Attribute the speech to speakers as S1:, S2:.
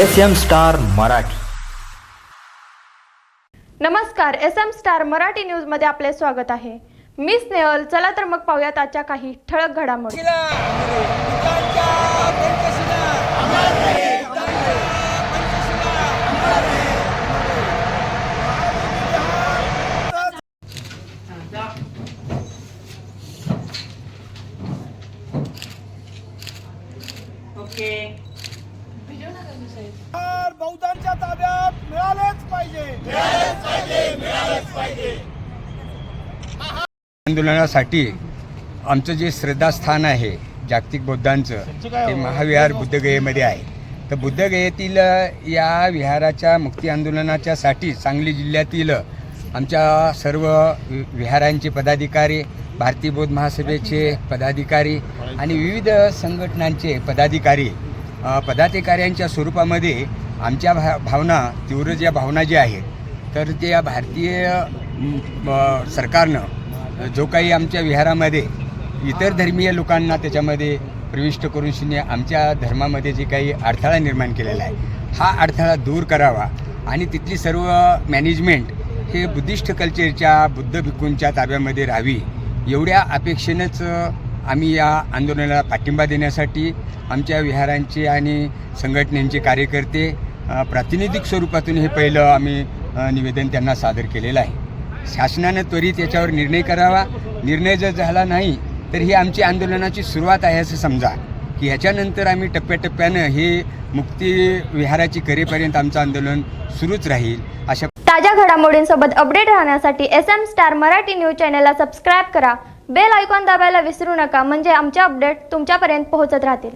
S1: S M star Marathi.
S2: नमस्कार S M star Marathi न्यूजमध्ये आपले स्वागत आहे. मी स्नेहल चला तर मग पाहूयात आजच्या काही ठळक घडामोडी.
S3: ओके
S4: तर बौद्धांच्या ताब्यात मिळालेच पाहिजे.
S5: आंदोलनासाठी आमचं जे श्रद्धास्थान आहे जागतिक बौद्धांचं ते महाविहार बुद्धगयेमध्ये आहे. तर बुद्धगयेतील या विहाराच्या मुक्ती आंदोलनाच्यासाठी सांगली जिल्ह्यातील आमच्या सर्व विहारांचे पदाधिकारी भारतीय बौद्ध महासभेचे पदाधिकारी आणि विविध संघटनांचे पदाधिकारी पदाधिकाऱ्यांच्या स्वरूपामध्ये आमच्या भा भावना तीव्र ज्या भावना ज्या आहेत तर त्या भारतीय सरकारनं जो काही आमच्या विहारामध्ये इतर धर्मीय लोकांना त्याच्यामध्ये प्रविष्ट करून शून्य आमच्या धर्मामध्ये जे काही अडथळा निर्माण केलेला आहे हा अडथळा दूर करावा आणि तिथली सर्व मॅनेजमेंट हे बुद्धिस्ट कल्चरच्या बुद्ध भिक्खूंच्या ताब्यामध्ये राहावी एवढ्या अपेक्षेनंच आम्ही या आंदोलनाला पाठिंबा देण्यासाठी आमच्या विहारांचे आणि संघटनेचे कार्यकर्ते प्रातिनिधिक स्वरूपातून हे पहिलं आम्ही निवेदन त्यांना सादर केलेलं आहे. शासनानं त्वरित याच्यावर निर्णय करावा. निर्णय जर झाला नाही तर ही आमची आंदोलनाची सुरुवात आहे असं समजा. की ह्याच्यानंतर आम्ही टप्प्याटप्प्यानं हे मुक्ती विहाराची करेपर्यंत आमचं आंदोलन सुरूच राहील अशा
S2: ताज्या घडामोडींसोबत अपडेट राहण्यासाठी S M star Marathi news चॅनलला सबस्क्राईब करा. बेल आयकॉन दाबायला विसरू नका. म्हणजे आमचे अपडेट तुमच्यापर्यंत पोहोचत राहतील.